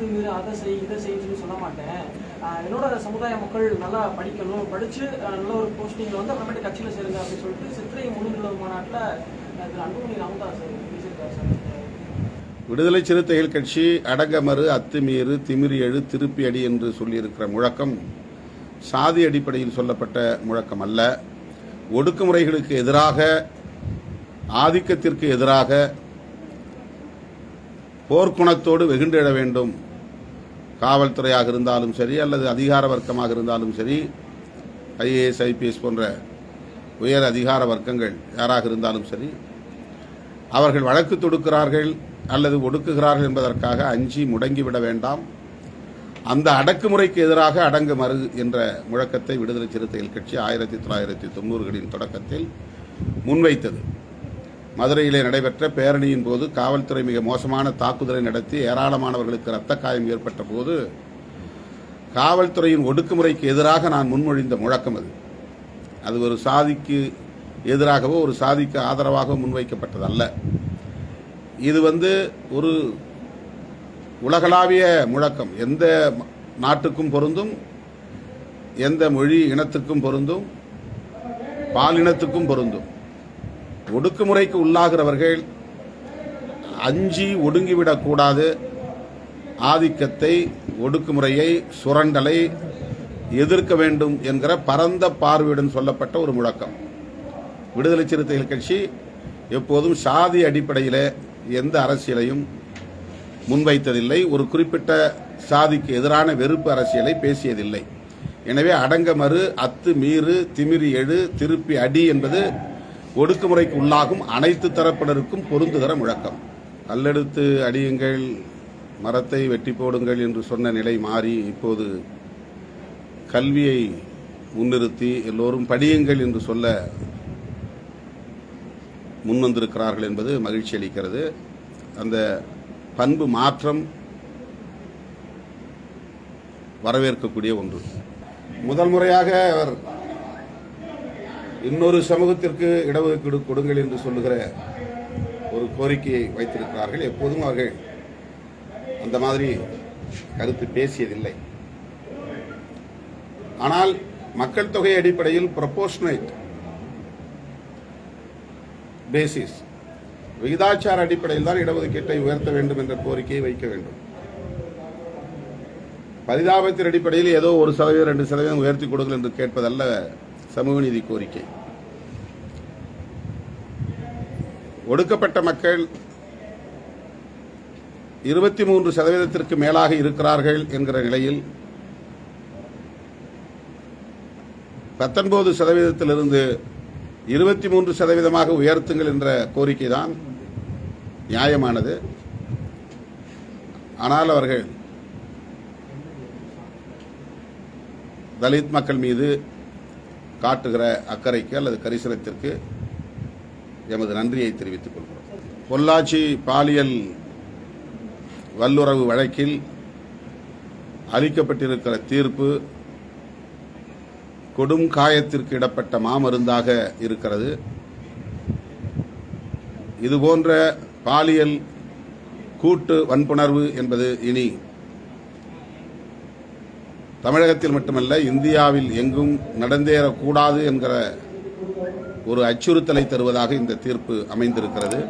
அத்துமீறு அதை செய் இதை செய்யு சொல்லி சொல்ல மாட்டேன் என்னோட சமுதாய மக்கள் நல்லா படிக்கணும். படிச்சு நல்ல ஒரு போஸ்டிங்ல வந்து அப்புறமேட்டு கட்சியில சேருங்க அப்படின்னு சொல்லிட்டு சித்திரை முழுநிலவு மாநாட்டில் திரு அன்புமணி ராமதாஸ் பேசியிருக்காரு சார் விடுதலை சிறுத்தைகள் கட்சி அடங்கமறு அத்துமீறு திமிரி எழு திருப்பி அடி என்று சொல்லியிருக்கிற முழக்கம் சாதி அடிப்படையில் சொல்லப்பட்ட முழக்கம் அல்ல. ஒடுக்குமுறைகளுக்கு எதிராக ஆதிக்கத்திற்கு எதிராக போர்க்குணத்தோடு வெகுண்டெழ வேண்டும். காவல்துறையாக இருந்தாலும் சரி அல்லது அதிகார வர்க்கமாக இருந்தாலும் சரி ஐஏஎஸ் ஐபிஎஸ் போன்ற உயர் அதிகார வர்க்கங்கள் யாராக இருந்தாலும் சரி அவர்கள் வழக்கு தொடுக்கிறார்கள் அல்லது ஒடுக்குகிறார்கள் என்பதற்காக அஞ்சி முடங்கிவிட வேண்டாம். அந்த அடக்குமுறைக்கு எதிராக அடங்கு மறு என்ற முழக்கத்தை விடுதலை சிறுத்தைகள் கட்சி ஆயிரத்தி தொள்ளாயிரத்தி தொண்ணூறுகளின் தொடக்கத்தில் முன்வைத்தது. மதுரையிலே நடைபெற்ற பேரணியின் போது காவல்துறை மிக மோசமான தாக்குதலை நடத்தி ஏராளமானவர்களுக்கு இரத்த காயம் ஏற்பட்ட போது காவல்துறையின் ஒடுக்குமுறைக்கு எதிராக நான் முன்மொழிந்த முழக்கம் அது. அது ஒரு சாதிக்கு எதிராகவோ ஒரு சாதிக்கு ஆதரவாகவோ முன்வைக்கப்பட்டதல்ல. இது வந்து ஒரு உலகளாவிய முழக்கம். எந்த நாட்டுக்கும் பொருந்தும் எந்த மொழி இனத்துக்கும் பொருந்தும் பாலினத்துக்கும் பொருந்தும். ஒடுக்குமுறைக்கு உள்ளாகிறவர்கள் அஞ்சி ஒடுங்கிவிடக்கூடாது ஆதிக்கத்தை ஒடுக்குமுறையை சுரண்டலை எதிர்க்க வேண்டும் என்கிற பரந்த பார்வையுடன் சொல்லப்பட்ட ஒரு முழக்கம். விடுதலை சிறுத்தைகள் கட்சி எப்போதும் சாதி அடிப்படையில் எந்த அரசியலையும் முன்வைத்ததில்லை. ஒரு குறிப்பிட்ட சாதிக்கு எதிரான வெறுப்பு அரசியலை பேசியதில்லை. எனவே அடங்க மறு அத்து மீறு திமிரி எழு திருப்பி அடி என்பது ஒடுக்குமுறைக்கு உள்ளாகும் அனைத்து தரப்பினருக்கும் பொருந்துகிற முழக்கம். கல்லெடுத்து அடியுங்கள் மரத்தை வெட்டி போடுங்கள் என்று சொன்ன நிலை மாறி இப்போது கல்வியை முன்னிறுத்தி எல்லோரும் படியுங்கள் என்று சொல்ல முன்வந்திருக்கிறார்கள் என்பது மகிழ்ச்சி அளிக்கிறது. அந்த பண்பு மாற்றம் வரவேற்கக்கூடிய ஒன்று. முதல் முறையாக அவர் இன்னொரு சமூகத்திற்கு இடஒதுக்கீடு கொடுங்கள் என்று சொல்லுகிற ஒரு கோரிக்கையை வைத்திருக்கிறார்கள். எப்போதும் அவர்கள் அந்த மாதிரி கருத்து பேசியதில்லை. ஆனால் மக்கள் தொகை அடிப்படையில் ப்ரொபோஷனேட் பேசிஸ் விகிதாச்சார அடிப்படையில் தான் இடஒதுக்கீட்டை உயர்த்த வேண்டும் என்ற கோரிக்கையை வைக்க வேண்டும். பரிதாபத்தின் அடிப்படையில் ஏதோ ஒரு சதவீதம் ரெண்டு சதவீதம் உயர்த்தி கொடுங்கள் என்று கேட்பதல்ல. சமூக நீதி கோரிக்கை. ஒடுக்கப்பட்ட மக்கள் இருபத்தி மூன்று சதவீதத்திற்கு மேலாக இருக்கிறார்கள் என்கிற நிலையில் பத்தொன்பது சதவீதத்திலிருந்து இருபத்தி மூன்று சதவீதமாக உயர்த்துங்கள் என்ற கோரிக்கை தான் நியாயமானது. ஆனால் அவர்கள் தலித் மக்கள் மீது காட்டுகிற அக்கறைக்கு அல்லது கரிசனத்திற்கு எமது நன்றியை தெரிவித்துக் கொள்கிறோம். பொள்ளாச்சி பாலியல் வல்லுறவு வழக்கில் அளிக்கப்பட்டிருக்கிற தீர்ப்பு கொடும் காயத்திற்கு இடப்பட்ட மாமருந்தாக இருக்கிறது. இதுபோன்ற பாலியல் கூட்டு வன்புணர்வு என்பது இனி தமிழகத்தில் மட்டுமல்ல இந்தியாவில் எங்கும் நடந்தேறக்கூடாது என்கிற ஒரு அச்சுறுத்தலை தருவதாக இந்த தீர்ப்பு அமைந்திருக்கிறது.